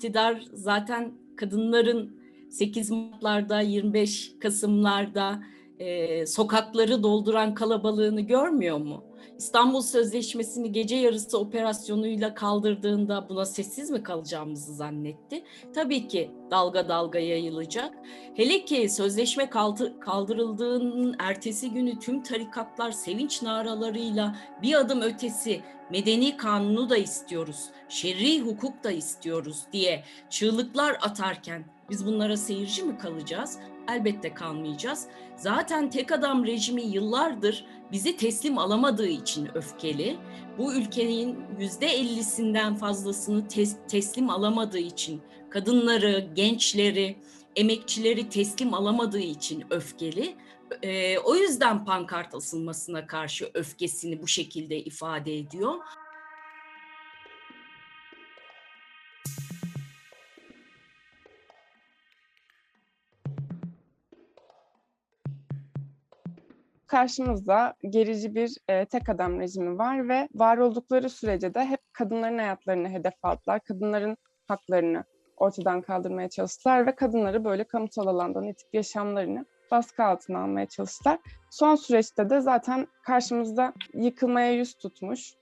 iktidar zaten kadınların 8 Mart'larda, 25 Kasım'larda e, sokakları dolduran kalabalığını görmüyor mu? İstanbul Sözleşmesi'ni gece yarısı operasyonuyla kaldırdığında buna sessiz mi kalacağımızı zannetti? Tabii ki dalga dalga yayılacak. Hele ki sözleşme kaldı- kaldırıldığının ertesi günü tüm tarikatlar sevinç naralarıyla bir adım ötesi medeni kanunu da istiyoruz, şer'i hukuk da istiyoruz diye çığlıklar atarken biz bunlara seyirci mi kalacağız? Elbette kalmayacağız. Zaten tek adam rejimi yıllardır bizi teslim alamadığı için öfkeli. Bu ülkenin yüzde ellisinden fazlasını tes- teslim alamadığı için, kadınları, gençleri, emekçileri teslim alamadığı için öfkeli. Ee, o yüzden pankart asılmasına karşı öfkesini bu şekilde ifade ediyor. karşımızda gerici bir e, tek adam rejimi var ve var oldukları sürece de hep kadınların hayatlarını hedef aldılar. Kadınların haklarını ortadan kaldırmaya çalıştılar ve kadınları böyle kamusal alandan itip yaşamlarını baskı altına almaya çalıştılar. Son süreçte de zaten karşımızda yıkılmaya yüz tutmuş,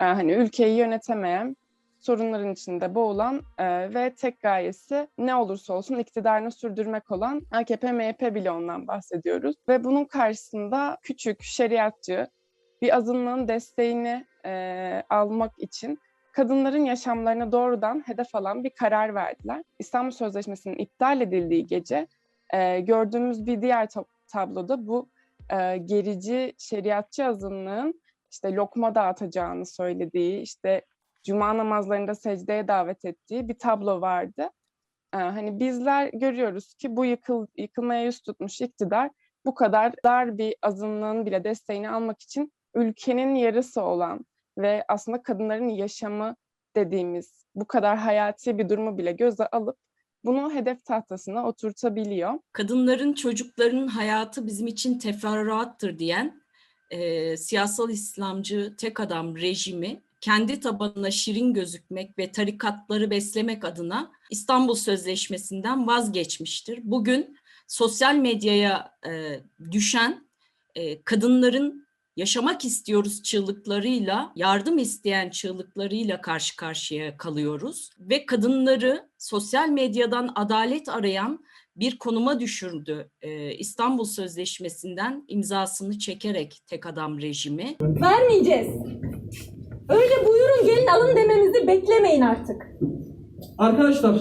e, hani ülkeyi yönetemeyen, sorunların içinde boğulan e, ve tek gayesi ne olursa olsun iktidarını sürdürmek olan AKP, MHP bile ondan bahsediyoruz. Ve bunun karşısında küçük, şeriatçı bir azınlığın desteğini e, almak için kadınların yaşamlarına doğrudan hedef alan bir karar verdiler. İstanbul Sözleşmesi'nin iptal edildiği gece e, gördüğümüz bir diğer tab- tabloda bu e, gerici şeriatçı azınlığın işte lokma dağıtacağını söylediği, işte cuma namazlarında secdeye davet ettiği bir tablo vardı. Ee, hani bizler görüyoruz ki bu yıkıl, yıkılmaya yüz tutmuş iktidar bu kadar dar bir azınlığın bile desteğini almak için ülkenin yarısı olan ve aslında kadınların yaşamı dediğimiz bu kadar hayati bir durumu bile göze alıp bunu hedef tahtasına oturtabiliyor. Kadınların, çocukların hayatı bizim için teferruattır diyen e, siyasal İslamcı tek adam rejimi kendi tabanına şirin gözükmek ve tarikatları beslemek adına İstanbul Sözleşmesi'nden vazgeçmiştir. Bugün sosyal medyaya e, düşen e, kadınların yaşamak istiyoruz çığlıklarıyla, yardım isteyen çığlıklarıyla karşı karşıya kalıyoruz ve kadınları sosyal medyadan adalet arayan bir konuma düşürdü. Ee, İstanbul Sözleşmesi'nden imzasını çekerek tek adam rejimi. Vermeyeceğiz. Öyle buyurun gelin alın dememizi beklemeyin artık. Arkadaşlar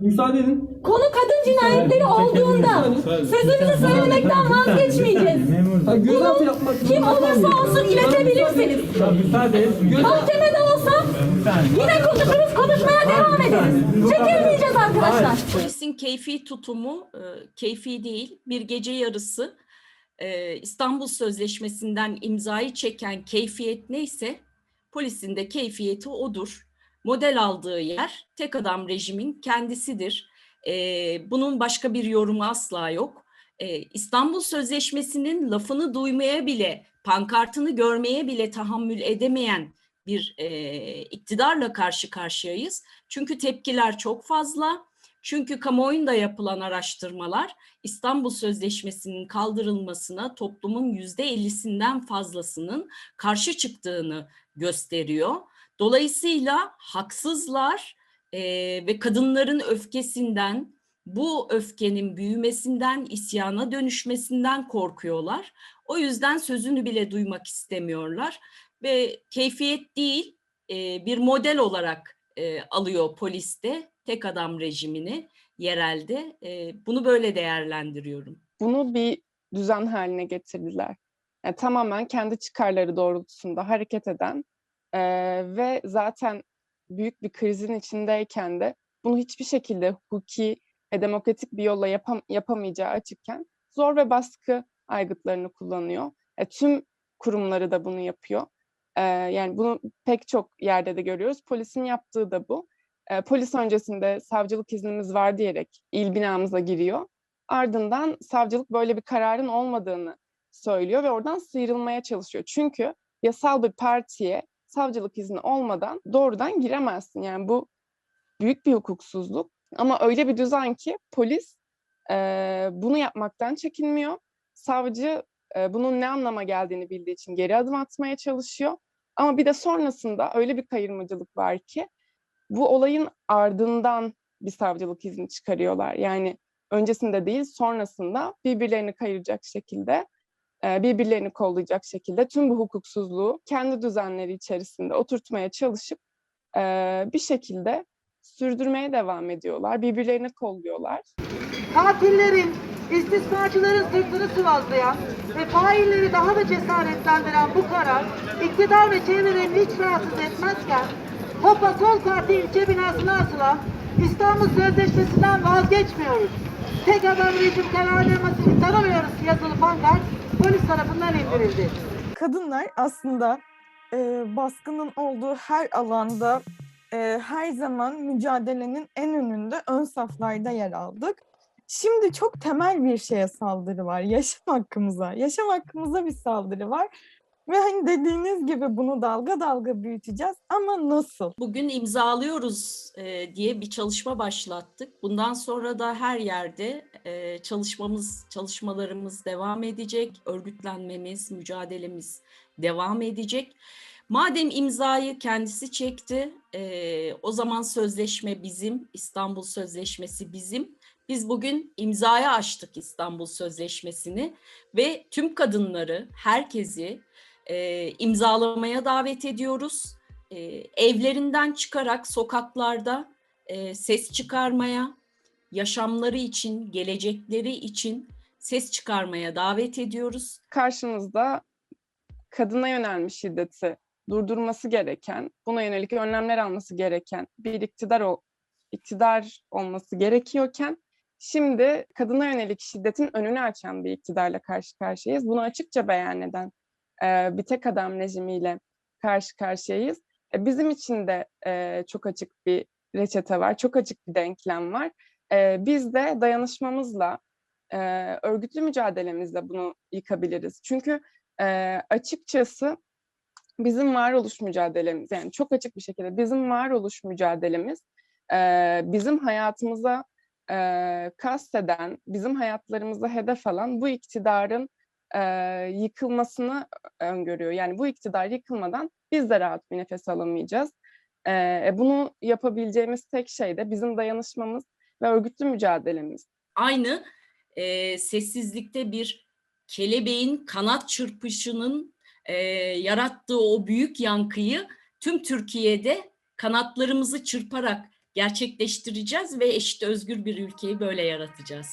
müsaade edin. Konu kadın cinayetleri olduğunda sözümüzü söylemekten vazgeçmeyeceğiz. Yapmak Kim olursa olsun iletebilirsiniz. Müsaade et. Mahkemede olsa yine konuşuruz, konuşmaya devam ederiz. Çekilmeyeceğiz arkadaşlar. Polisin keyfi tutumu, e, keyfi değil, bir gece yarısı e, İstanbul Sözleşmesi'nden imzayı çeken keyfiyet neyse, polisin de keyfiyeti odur. Model aldığı yer tek adam rejimin kendisidir. E, bunun başka bir yorumu asla yok. E, İstanbul Sözleşmesi'nin lafını duymaya bile, pankartını görmeye bile tahammül edemeyen bir e, iktidarla karşı karşıyayız. Çünkü tepkiler çok fazla. Çünkü kamuoyunda yapılan araştırmalar İstanbul Sözleşmesi'nin kaldırılmasına toplumun yüzde ellisinden fazlasının karşı çıktığını gösteriyor. Dolayısıyla haksızlar eee, ve kadınların öfkesinden, bu öfkenin büyümesinden, isyana dönüşmesinden korkuyorlar. O yüzden sözünü bile duymak istemiyorlar ve keyfiyet değil eee, bir model olarak eee, alıyor poliste tek adam rejimini yerelde. Eee, bunu böyle değerlendiriyorum. Bunu bir düzen haline getirdiler. Yani tamamen kendi çıkarları doğrultusunda hareket eden ve zaten büyük bir krizin içindeyken de bunu hiçbir şekilde hukuki ve demokratik bir yolla yapam- yapamayacağı açıkken zor ve baskı aygıtlarını kullanıyor. E, tüm kurumları da bunu yapıyor. Eee, yani bunu pek çok yerde de görüyoruz. Polisin yaptığı da bu. Eee, polis öncesinde savcılık iznimiz var diyerek il binamıza giriyor. Ardından savcılık böyle bir kararın olmadığını söylüyor ve oradan sıyrılmaya çalışıyor. Çünkü yasal bir partiye savcılık izni olmadan doğrudan giremezsin. Yani bu büyük bir hukuksuzluk. Ama öyle bir düzen ki polis e, bunu yapmaktan çekinmiyor. Savcı e, bunun ne anlama geldiğini bildiği için geri adım atmaya çalışıyor. Ama bir de sonrasında öyle bir kayırmacılık var ki bu olayın ardından bir savcılık izni çıkarıyorlar. Yani öncesinde değil sonrasında birbirlerini kayıracak şekilde, birbirlerini kollayacak şekilde tüm bu hukuksuzluğu kendi düzenleri içerisinde oturtmaya çalışıp bir şekilde sürdürmeye devam ediyorlar. Birbirlerini kolluyorlar. Katillerin, istismarcıların sırtını sıvazlayan ve failleri daha da cesaretlendiren bu karar iktidar ve çevrelerini hiç rahatsız etmezken Hopa Sol Parti ilçe binasına asılan İstanbul Sözleşmesi'nden vazgeçmiyoruz. Tek adam rejim kararnamasını tanımıyoruz yazılı pankart polis tarafından indirildi. kadınlar aslında e, baskının olduğu her alanda e, her zaman mücadelenin en önünde ön saflarda yer aldık. Şimdi çok temel bir şeye saldırı var. Yaşam hakkımıza. Yaşam hakkımıza bir saldırı var. Ve hani dediğiniz gibi bunu dalga dalga büyüteceğiz ama nasıl? Bugün imzalıyoruz e, diye bir çalışma başlattık. Bundan sonra da her yerde e, çalışmamız, çalışmalarımız devam edecek. Örgütlenmemiz, mücadelemiz devam edecek. Madem imzayı kendisi çekti, e, o zaman sözleşme bizim, İstanbul Sözleşmesi bizim. Biz bugün imzaya açtık İstanbul Sözleşmesi'ni ve tüm kadınları, herkesi e, imzalamaya davet ediyoruz e, evlerinden çıkarak sokaklarda e, ses çıkarmaya, yaşamları için, gelecekleri için ses çıkarmaya davet ediyoruz. Karşımızda kadına yönelmiş şiddeti durdurması gereken, buna yönelik önlemler alması gereken bir iktidar o iktidar olması gerekiyorken şimdi kadına yönelik şiddetin önünü açan bir iktidarla karşı karşıyayız. Bunu açıkça beyan eden e, bir tek adam rejimiyle karşı karşıyayız. E, bizim için de e, çok açık bir reçete var, çok açık bir denklem var. E, biz de dayanışmamızla, e, örgütlü mücadelemizle bunu yıkabiliriz. Çünkü e, açıkçası bizim varoluş mücadelemiz, yani çok açık bir şekilde bizim varoluş mücadelemiz, e, bizim hayatımıza e, kasteden, bizim hayatlarımıza hedef alan bu iktidarın e, yıkılmasını öngörüyor. Yani bu iktidar yıkılmadan biz de rahat bir nefes alamayacağız. E, bunu yapabileceğimiz tek şey de bizim dayanışmamız ve örgütlü mücadelemiz. Aynı e, sessizlikte bir kelebeğin kanat çırpışının e, yarattığı o büyük yankıyı tüm Türkiye'de kanatlarımızı çırparak gerçekleştireceğiz ve eşit özgür bir ülkeyi böyle yaratacağız.